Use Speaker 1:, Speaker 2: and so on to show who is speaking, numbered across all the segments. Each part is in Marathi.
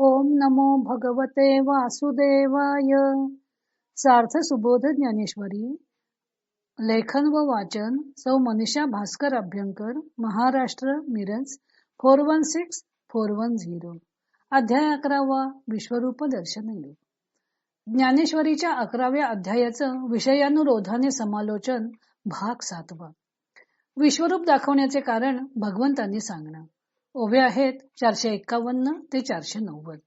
Speaker 1: ओम नमो भगवते वासुदेवाय. सार्थ सुबोध ज्ञानेश्वरी. लेखन व वाचन Sau Manisha Bhaskar Abhyankar Maharashtra Miraj four one six four one zero. अध्याय अकरावा विश्वरूप दर्शन योग. ज्ञानेश्वरीच्या अकराव्या अध्यायाचं विषयानुरोधाने समालोचन भाग सातवा. विश्वरूप दाखवण्याचे कारण भगवंतांनी सांगणं. ओव्या आहेत चारशे एक्कावन्न ते चारशे नव्वद.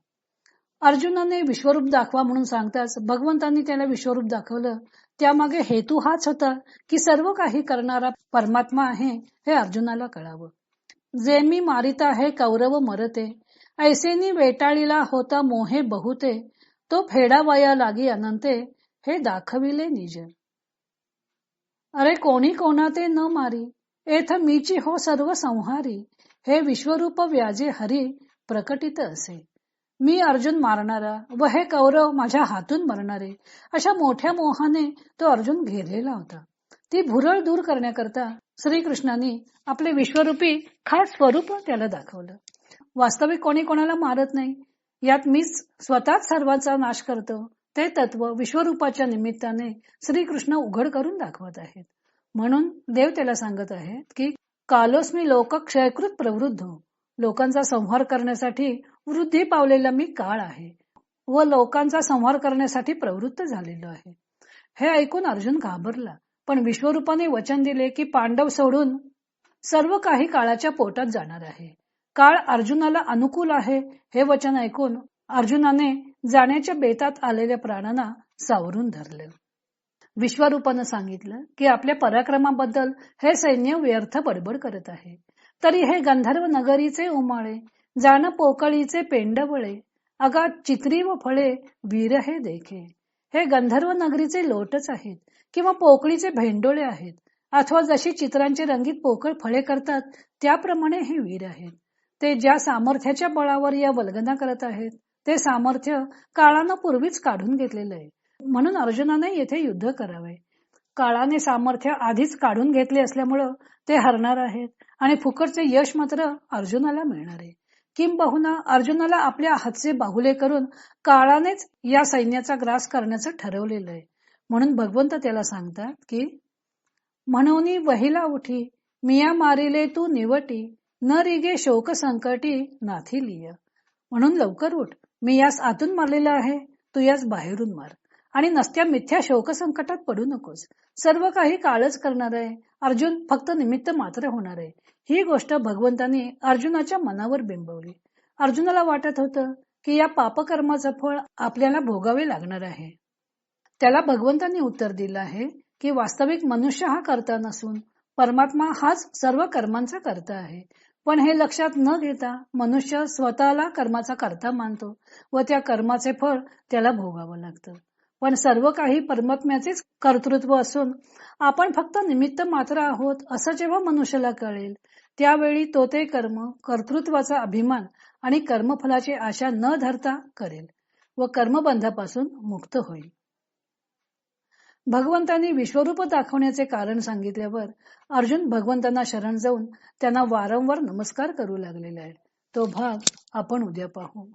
Speaker 1: अर्जुनाने विश्वरूप दाखवा म्हणून सांगताच भगवंतांनी त्याला विश्वरूप दाखवलं. त्यामागे हेतू हाच होता की सर्व काही करणारा परमात्मा आहे हे अर्जुनाला कळावं. जे मी मारिता आहे कौरव मरते ऐसेनी वेटाळीला होता मोहे बहुते तो फेडावया लागी अनंते हे दाखविले निज. अरे कोणी कोणाते न मारी एथ मीची हो सर्व संहारी हे विश्वरूप व्याजे हरी प्रकटित असे. मी अर्जुन मारणारा व हे कौरव माझ्या हातून मरणारे अशा मोठ्या मोहाने तो अर्जुन घेरलेला होता. ती भुरळ दूर करण्याकरता श्रीकृष्णाने आपले विश्वरूपी खास स्वरूप त्याला दाखवलं. वास्तविक कोणी कोणाला मारत नाही यात मीच स्वतःच सर्वांचा नाश करतो ते तत्व विश्वरूपाच्या निमित्ताने श्रीकृष्ण उघड करून दाखवत आहेत. म्हणून देव त्याला सांगत आहेत की कालोस्मी लोक क्षयकृत प्रवृद्ध हो. लोकांचा संहार करण्यासाठी वृद्धी पावलेला मी काळ आहे व लोकांचा संहार करण्यासाठी प्रवृत्त झालेलो आहे. हे ऐकून अर्जुन घाबरला पण विश्वरूपाने वचन दिले की पांडव सोडून सर्व काही काळाच्या पोटात जाणार आहे. काळ अर्जुनाला अनुकूल आहे हे वचन ऐकून अर्जुनाने जाण्याच्या बेतात आलेल्या प्राणांना सावरून धरले. विश्वरूपानं सांगितलं की आपल्या पराक्रमाबद्दल हे सैन्य व्यर्थ बडबड करत आहे. तरी हे गंधर्व नगरीचे उमाळे जाण पोकळीचे पेंडवळे अगा चित्री व फळे वीर हे देखे. हे गंधर्व नगरीचे लोटच आहेत किंवा पोकळीचे भेंडोळे आहेत. अथवा जशी चित्रांचे रंगीत पोकळ फळे करतात त्याप्रमाणे हे वीर आहेत. ते ज्या सामर्थ्याच्या बळावर या वल्गना करत आहेत ते सामर्थ्य काळानं पूर्वीच काढून घेतलेलं आहे. म्हणून अर्जुनाने येथे युद्ध करावे. काळाने सामर्थ्य आधीच काढून घेतले असल्यामुळं ते हरणार आहेत आणि फुकटचे यश मात्र अर्जुनाला मिळणार आहे. किंबहुना अर्जुनाला आपल्या हातचे बाहुले करून काळानेच या सैन्याचा ग्रास करण्याचं ठरवलेलं आहे. म्हणून भगवंत त्याला सांगतात की म्हणून वहिला उठी मिया मारिले तू निवटी न रिगे शोक संकटी नाथी लिय. म्हणून लवकर उठ मी यास आतून मारलेला आहे तू यास बाहेरून मार. आणि नसत्या मिथ्या शोक संकटात पडू नकोस. सर्व काही काळच करणार आहे. अर्जुन फक्त निमित्त मात्र होणार आहे. ही गोष्ट भगवंतानी अर्जुनाच्या मनावर बिंबवली. अर्जुनाला वाटत होतं की या पापकर्माचं फळ आपल्याला भोगावे लागणार आहे. त्याला भगवंतांनी उत्तर दिलं आहे की वास्तविक मनुष्य हा करता नसून परमात्मा हाच सर्व कर्मांचा करता आहे. पण हे लक्षात न घेता मनुष्य स्वतःला कर्माचा करता मानतो व त्या कर्माचे फळ त्याला भोगावं लागतं. पण सर्व काही परमात्म्याचेच कर्तृत्व असून आपण फक्त निमित्त मात्र आहोत असं जेव्हा मनुष्याला कळेल त्यावेळी तो ते कर्म कर्तृत्वाचा अभिमान आणि कर्मफलाची आशा न धरता करेल व कर्मबंधापासून मुक्त होईल. भगवंतांनी विश्वरूप दाखवण्याचे कारण सांगितल्यावर अर्जुन भगवंतांना शरण जाऊन त्यांना वारंवार नमस्कार करू लागलेला आहे. तो भाग आपण उद्या पाहू.